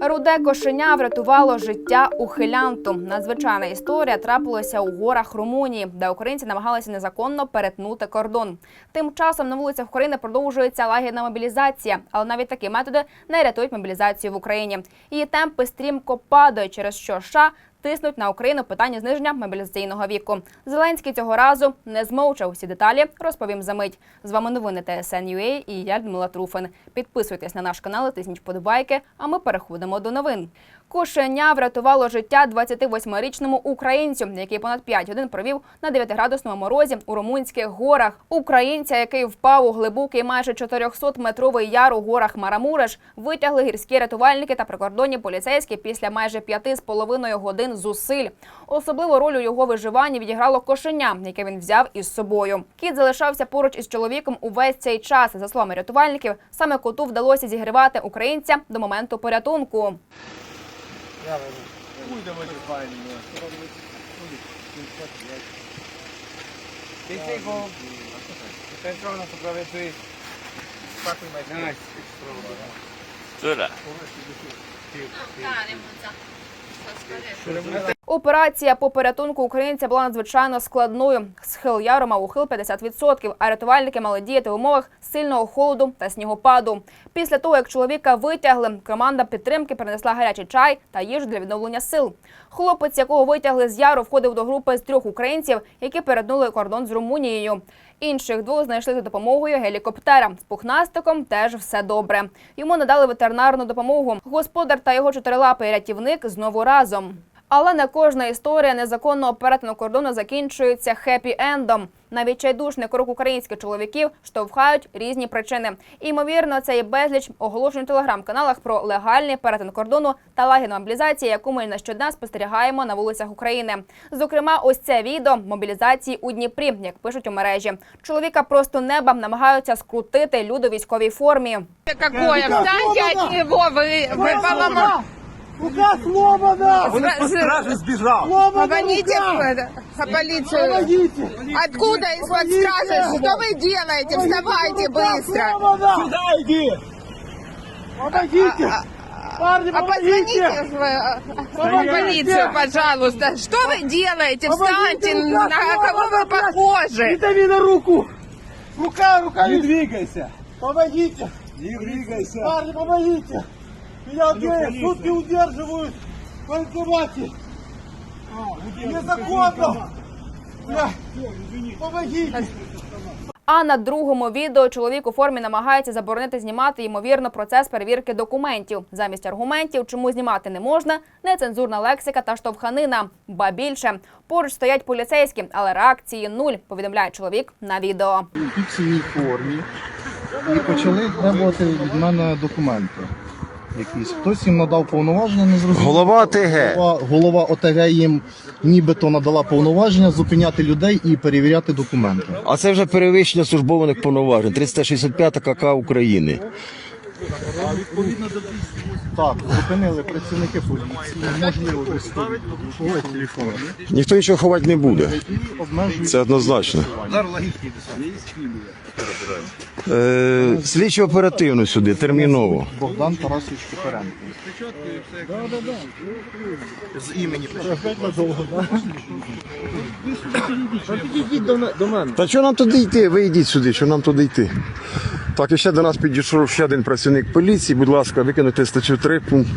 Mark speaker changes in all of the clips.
Speaker 1: Руде кошеня врятувало життя ухилянту. Надзвичайна історія трапилася у горах Румунії, де українці намагалися незаконно перетнути кордон. Тим часом на вулицях України продовжується лагідна мобілізація, але навіть такі методи не рятують мобілізацію в Україні. Її темпи стрімко падають, через що США тиснуть на Україну питання зниження мобілізаційного віку. Зеленський цього разу не змовчав. усі деталі розповім за мить. З вами новини ТСН.UA і я Людмила Труфин. Підписуйтесь на наш канал, тисніть подобайки. а ми переходимо до новин. Кошеня врятувало життя 28-річному українцю, який понад 5 годин провів на 9-градусному морозі у румунських горах. Українця, який впав у глибокий майже 400-метровий яр у горах Марамуреш, витягли гірські рятувальники та прикордонні поліцейські після майже п'яти з половиною годин зусиль. Особливу роль у його виживанні відіграло кошеня, яке він взяв із собою. Кіт залишався поруч із чоловіком увесь цей час. За словами рятувальників, саме коту вдалося зігрівати українця до моменту порятунку.
Speaker 2: Ia, bă, Uite, mă, ce fain
Speaker 1: e. Uite, ce faci, ia. Ce știi cu... Pentru unul supraviețuit. Statul mai bine. Nice. Tura. Операція по порятунку українця була надзвичайно складною. Схил яру мав ухил 50%, а рятувальники мали діяти в умовах сильного холоду та снігопаду. Після того, як чоловіка витягли, команда підтримки принесла гарячий чай та їжу для відновлення сил. Хлопець, якого витягли з яру, входив до групи з трьох українців, які перетнули кордон з Румунією. Інших двох знайшли за допомогою гелікоптера. З пухнастиком теж все добре. Йому надали ветеринарну допомогу. Господар та його чотирилапий рятівник знову разом. Але не кожна історія незаконного перетину кордону закінчується хеппі-ендом. На відчайдушний крок українських чоловіків штовхають різні причини. І, ймовірно, це і безліч оголошень у телеграм-каналах про легальний перетин кордону та лагідну мобілізацію, яку ми нещодня спостерігаємо на вулицях України. Зокрема, ось це відео мобілізації у Дніпрі, як пишуть у мережі. Чоловіка просто неба намагаються скрутити люди у військовій формі.
Speaker 3: Какое? Встаньте от него, вы, вы полома-
Speaker 4: Рука сломана!
Speaker 3: З-
Speaker 2: збіжав.
Speaker 4: Сломана
Speaker 3: Звоните в,
Speaker 4: рука!
Speaker 3: это, в полицию.
Speaker 4: Помогите!
Speaker 3: Откуда из-под стражи? Что вы делаете? Вставайте быстро.
Speaker 4: Сломана!
Speaker 2: Сюди йди.
Speaker 4: Помогите! Парни,
Speaker 3: А позвоните в, э, в полицию, пожалуйста. Что вы делаете? Встаньте,
Speaker 4: Помогите, рука
Speaker 3: на кого вы
Speaker 4: сломана, блядь! Не
Speaker 3: похожи?
Speaker 4: дави на руку! Рука, рука!
Speaker 2: Не двигайся.
Speaker 4: Помогите!
Speaker 2: Не двигайся.
Speaker 4: Парни, помогите! Меня двое сутки удерживают в военкомате! Незаконно! Бля, Помогите!
Speaker 1: А на другому відео чоловік у формі намагається заборонити знімати ймовірно процес перевірки документів. Замість аргументів, чому знімати не можна, нецензурна лексика та штовханина. Ба більше поруч стоять поліцейські, але реакції нуль. Повідомляє чоловік на відео.
Speaker 5: у фіксовій формі і почали требувати від мене документи. Якісь хтось їм надав повноваження, не зрозуміло.
Speaker 6: Голова ОТГ.
Speaker 5: Голова, голова ОТГ їм нібито надала повноваження зупиняти людей і перевіряти документи.
Speaker 6: А це вже перевищення службових повноважень. 365 КК України.
Speaker 5: Так, зупинили працівники поліції, можливо, військові телефони.
Speaker 6: Ніхто нічого ховати не буде. Це однозначно. Е, слідчо оперативно сюди, терміново.
Speaker 5: Богдан Тарасович Копаренко. З імені довго,
Speaker 6: Та що нам туди йти? Ви йдіть сюди, що нам туди йти. Так, і ще до нас підійшов ще один працівник поліції. Будь ласка, викинути статтю 3, пункт,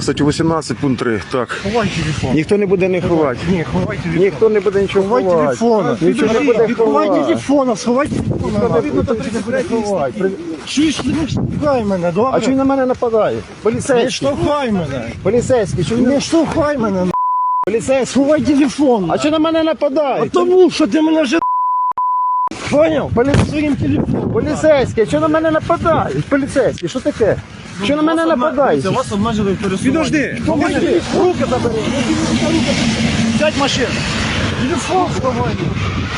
Speaker 6: статтю 18, пункт 3. Так.
Speaker 5: Ховай телефон.
Speaker 6: Ніхто не буде не ховати.
Speaker 5: Ні, ховай телефон.
Speaker 6: Ніхто не буде нічого
Speaker 5: Ховай
Speaker 6: ховати.
Speaker 5: телефона.
Speaker 6: Нічого не буде
Speaker 5: Ховай
Speaker 6: ховати.
Speaker 5: телефона, сховай телефона.
Speaker 6: Ніхто не буде ховати.
Speaker 5: Чуєш, не штовхай мене, добре?
Speaker 6: А чого він на мене нападає?
Speaker 5: Не
Speaker 6: Поліцейський.
Speaker 5: штовхай мене.
Speaker 6: Поліцейський, чого він
Speaker 5: Не штовхай мене, на.
Speaker 6: Поліцейський.
Speaker 5: Сховай телефон.
Speaker 6: А чого на мене нападає?
Speaker 5: А тому, що ти мене вже Поняв?
Speaker 6: Полі-
Speaker 5: Своїм телефоном.
Speaker 6: Поліцейський, що на мене нападає? Поліцейський, що таке? Що на мене нападає?
Speaker 5: Вас обмежили в пересуванні.
Speaker 2: Підожди.
Speaker 5: Руки забери. Сядь в машину. Телефон сховай.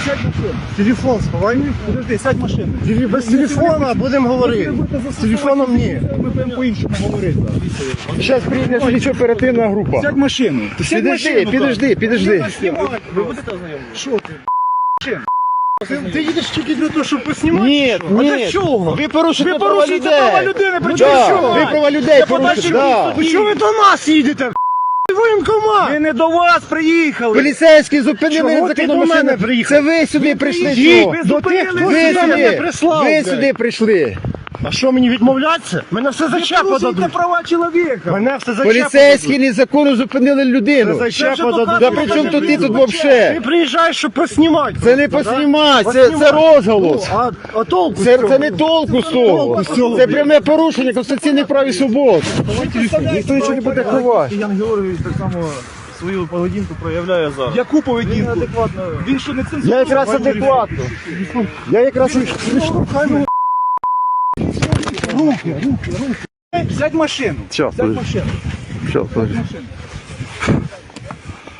Speaker 5: Сядь в машину. Телефон сховай.
Speaker 2: Підожди, сядь в машину.
Speaker 5: Теле- Без телефона будемо говорити. З телефоном ні.
Speaker 2: Ми будемо по-іншому говорити.
Speaker 6: Зараз прийде слідчо оперативна група.
Speaker 2: Сядь в машину. Ти сядь в
Speaker 6: Підожди,
Speaker 2: машину.
Speaker 6: підожди, підожди.
Speaker 2: Ви будете ознайомлені? Що ти?
Speaker 4: Ти, ти їдеш тільки для того, щоб поснімати?
Speaker 6: Ні,
Speaker 4: що? А
Speaker 6: ні.
Speaker 4: для чого?
Speaker 6: Ви порушуєте
Speaker 4: Ви
Speaker 6: права
Speaker 4: порушуєте
Speaker 6: людей.
Speaker 4: права людини, при
Speaker 6: Ну,
Speaker 4: чому
Speaker 6: да,
Speaker 4: що?
Speaker 6: Ви права людей порушуєте. Да.
Speaker 4: Чого ви до нас їдете?
Speaker 2: Ми не до вас приїхали.
Speaker 6: Поліцейські зупинили
Speaker 4: Чого ти мене
Speaker 6: машину.
Speaker 4: приїхав?
Speaker 6: Це ви сюди прийшли.
Speaker 4: приїхали.
Speaker 6: що?
Speaker 4: Ви зупинили
Speaker 6: ви
Speaker 4: мене,
Speaker 6: сюди,
Speaker 4: мене прислав,
Speaker 6: ви
Speaker 4: блядь.
Speaker 6: сюди прийшли.
Speaker 4: А що мені відмовляться? Мене все за
Speaker 2: Ви
Speaker 4: дадуть.
Speaker 2: права чоловіка.
Speaker 4: Мене все за
Speaker 6: Поліцейські незаконно зупинили людину.
Speaker 4: Це за чапа дадуть.
Speaker 6: Та при чому тут ти тут вообще?
Speaker 4: Ти приїжджаєш, щоб поснімати.
Speaker 6: Це не поснімать, це, це розголос.
Speaker 4: А, а толку з
Speaker 6: Це,
Speaker 4: цього?
Speaker 6: це не толку з того. Це пряме порушення конституційних прав і свобод. Ніхто нічого не буде ховати.
Speaker 7: Ян Георгійович так само свою поведінку проявляє зараз.
Speaker 2: Яку поведінку?
Speaker 7: Адекватно.
Speaker 2: Він що не цим
Speaker 6: Я якраз адекватно. Я якраз
Speaker 2: Сядь Взять машину.
Speaker 5: Щас,
Speaker 2: Сядь в
Speaker 5: подожди.
Speaker 2: машину.
Speaker 5: Щас, подожди.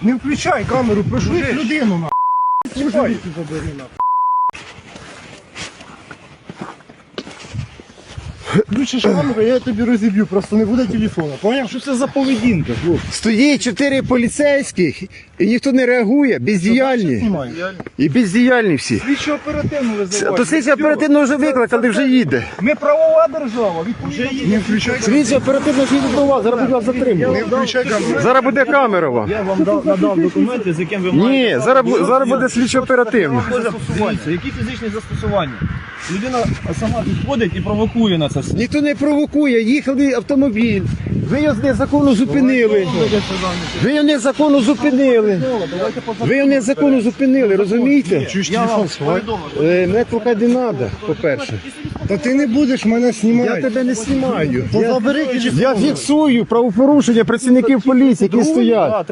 Speaker 4: Не включай камеру, пришли людину на. Знімай. Включиш камеру, я тобі розіб'ю, просто не буде телефона. Поняв?
Speaker 2: Що це за поведінка, хлопці?
Speaker 6: Стоїть чотири поліцейських, і ніхто не реагує, бездіяльні. І бездіяльні всі.
Speaker 2: Слідчо оперативно визивати.
Speaker 6: То слідчі оперативно вже викликали, вже їде.
Speaker 2: Ми правова держава, відповідно.
Speaker 4: Не включай
Speaker 6: Слідчі оперативно вже їде до вас, зараз будуть вас затримувати.
Speaker 4: Не включай камеру.
Speaker 6: Зараз буде камера вам.
Speaker 7: Я вам дав, надав документи, з яким ви
Speaker 6: Ні,
Speaker 7: маєте.
Speaker 6: зараз, бу- зараз буде слідчо оперативно.
Speaker 7: Які фізичні застосування? Людина сама підходить і провокує на це все.
Speaker 6: Ніхто не провокує, їхали автомобіль. Ви його незаконно зупинили. Ви його незаконно зупинили. Ви його незаконно зупинили, розумієте?
Speaker 4: Я вам свой?
Speaker 6: Е, Мене трохи не треба, по-перше.
Speaker 4: Та ти не будеш мене знімати.
Speaker 6: Я тебе не знімаю. Я, я фіксую правопорушення працівників поліції, які стоять.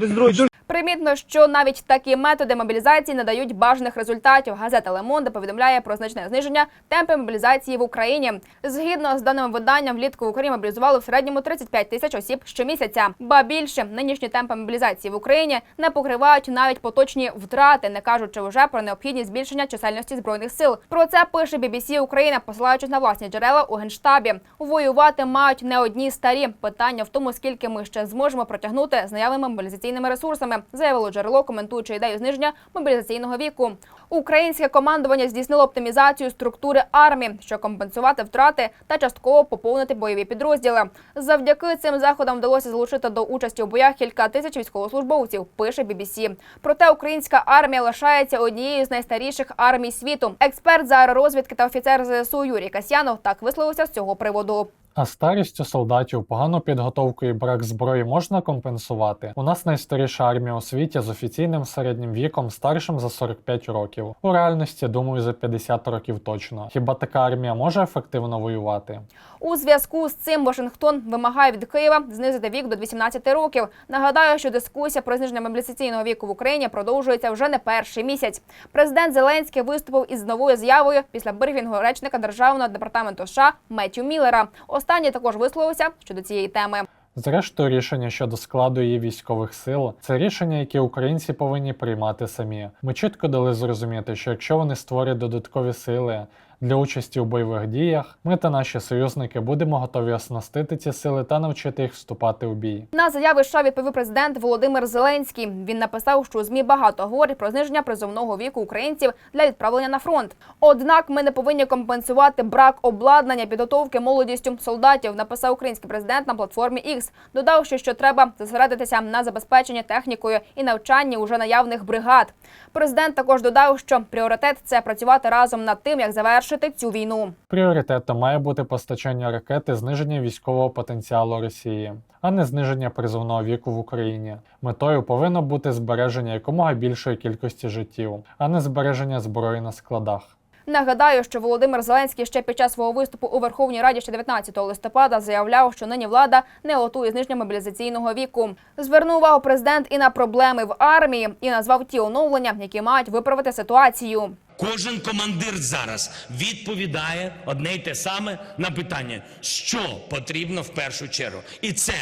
Speaker 1: Примітно, що навіть такі методи мобілізації не дають бажаних результатів. Газета Лемонде повідомляє про значне зниження темпів мобілізації в Україні. Згідно з даним виданням, влітку в Україні мобілізували в середньому 35 тисяч осіб щомісяця. Ба більше нинішні темпи мобілізації в Україні не покривають навіть поточні втрати, не кажучи вже про необхідність збільшення чисельності збройних сил. Про це пише BBC Україна, посилаючись на власні джерела у генштабі. Воювати мають не одні старі. Питання в тому, скільки ми ще зможемо протягнути з наявними мобілізаційними ресурсами, заявило джерело, коментуючи ідею зниження мобілізаційного віку. Українське командування здійснило оптимізацію структури армії, щоб компенсувати втрати та частково поповнити бойові підрозділи. Завдяки цим заходам вдалося залучити до участі у боях кілька тисяч військовослужбовців. Пише BBC. Проте українська армія лишається однією з найстаріших армій світу. Експерт з аеророзвідки та офіцер ЗСУ Юрій Касьянов так висловився з цього приводу.
Speaker 8: А старістю солдатів, погану підготовку і брак зброї можна компенсувати. У нас найстаріша армія у світі з офіційним середнім віком старшим за 45 років. У реальності, думаю, за 50 років точно. Хіба така армія може ефективно воювати?
Speaker 1: У зв'язку з цим Вашингтон вимагає від Києва знизити вік до 18 років. Нагадаю, що дискусія про зниження мобілізаційного віку в Україні продовжується вже не перший місяць. Президент Зеленський виступив із новою заявою після брифінгу речника державного департаменту США Меттю Міллера. Останній також висловився щодо цієї теми.
Speaker 8: Зрештою, рішення щодо складу її військових сил це рішення, які українці повинні приймати самі. Ми чітко дали зрозуміти, що якщо вони створять додаткові сили для участі у бойових діях, ми та наші союзники будемо готові оснастити ці сили та навчити їх вступати у бій.
Speaker 1: На заяви США відповів президент Володимир Зеленський. Він написав, що змі багато говорять про зниження призовного віку українців для відправлення на фронт. Однак ми не повинні компенсувати брак обладнання підготовки молодістю солдатів. Написав український президент на платформі X. Додавши, що треба зосередитися на забезпеченні технікою і навчанні уже наявних бригад. Президент також додав, що пріоритет це працювати разом над тим, як завершити цю війну.
Speaker 8: Пріоритетом має бути постачання ракети, зниження військового потенціалу Росії, а не зниження призовного віку в Україні. Метою повинно бути збереження якомога більшої кількості життів, а не збереження зброї на складах.
Speaker 1: Нагадаю, що Володимир Зеленський ще під час свого виступу у Верховній Раді ще 19 листопада заявляв, що нині влада не готує зниження мобілізаційного віку. Звернув увагу президент і на проблеми в армії, і назвав ті оновлення, які мають виправити ситуацію.
Speaker 9: Кожен командир зараз відповідає одне й те саме на питання, що потрібно в першу чергу. І це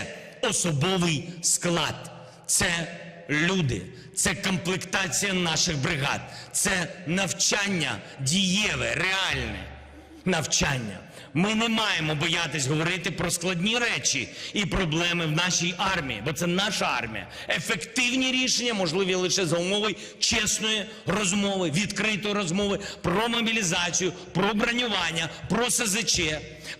Speaker 9: особовий склад, це люди, це комплектація наших бригад, це навчання дієве, реальне. навчання. Ми не маємо боятись говорити про складні речі і проблеми в нашій армії, бо це наша армія. Ефективні рішення можливі лише за умови чесної розмови, відкритої розмови про мобілізацію, про бронювання, про СЗЧ.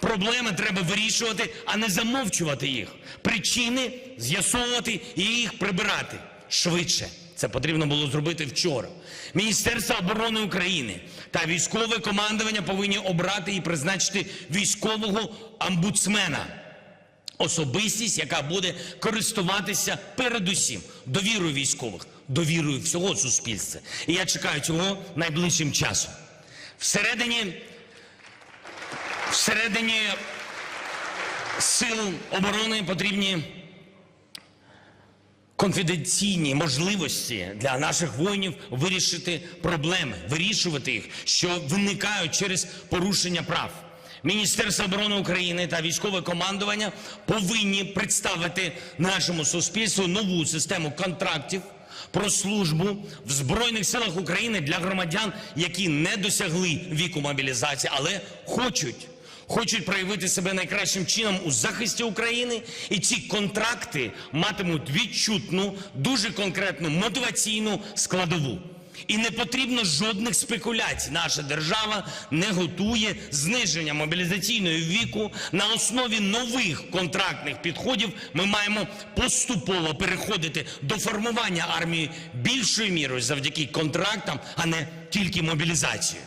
Speaker 9: Проблеми треба вирішувати, а не замовчувати їх. Причини з'ясовувати і їх прибирати швидше. Це потрібно було зробити вчора. Міністерство оборони України та військове командування повинні обрати і призначити військового омбудсмена. Особистість, яка буде користуватися передусім довірою військових, довірою всього суспільства. І я чекаю цього найближчим часом. Всередині, всередині сил оборони потрібні конфіденційні можливості для наших воїнів вирішити проблеми, вирішувати їх, що виникають через порушення прав. Міністерство оборони України та військове командування повинні представити нашому суспільству нову систему контрактів про службу в Збройних силах України для громадян, які не досягли віку мобілізації, але хочуть хочуть проявити себе найкращим чином у захисті України, і ці контракти матимуть відчутну, дуже конкретну мотиваційну складову. І не потрібно жодних спекуляцій. Наша держава не готує зниження мобілізаційного віку на основі нових контрактних підходів. Ми маємо поступово переходити до формування армії більшою мірою завдяки контрактам, а не тільки мобілізації.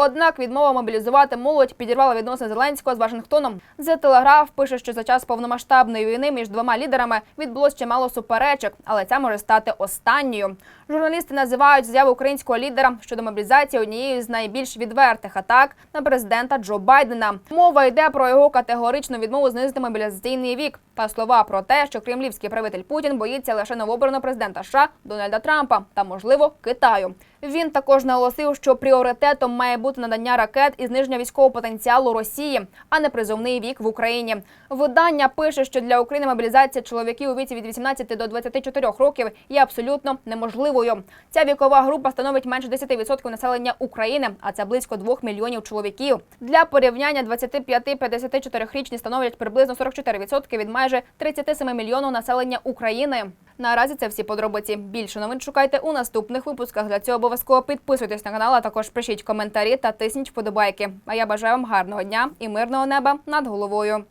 Speaker 1: Однак відмова мобілізувати молодь підірвала відносини Зеленського з Вашингтоном. The Telegraph пише, що за час повномасштабної війни між двома лідерами відбулось чимало суперечок, але ця може стати останньою. Журналісти називають заяву українського лідера щодо мобілізації однією з найбільш відвертих атак на президента Джо Байдена. Мова йде про його категоричну відмову знизити мобілізаційний вік та слова про те, що кремлівський правитель Путін боїться лише новообраного президента США Дональда Трампа та, можливо, Китаю. Він також наголосив, що пріоритетом має бути надання ракет і зниження військового потенціалу Росії, а не призовний вік в Україні. Видання пише, що для України мобілізація чоловіків у віці від 18 до 24 років є абсолютно неможливою. Ця вікова група становить менше 10% населення України, а це близько 2 мільйонів чоловіків. Для порівняння 25-54-річні становлять приблизно 44% від майже 37 мільйонів населення України. Наразі це всі подробиці. Більше новин шукайте у наступних випусках. Для цього обов'язково підписуйтесь на канал, а також пишіть коментарі та тисніть вподобайки. А я бажаю вам гарного дня і мирного неба над головою.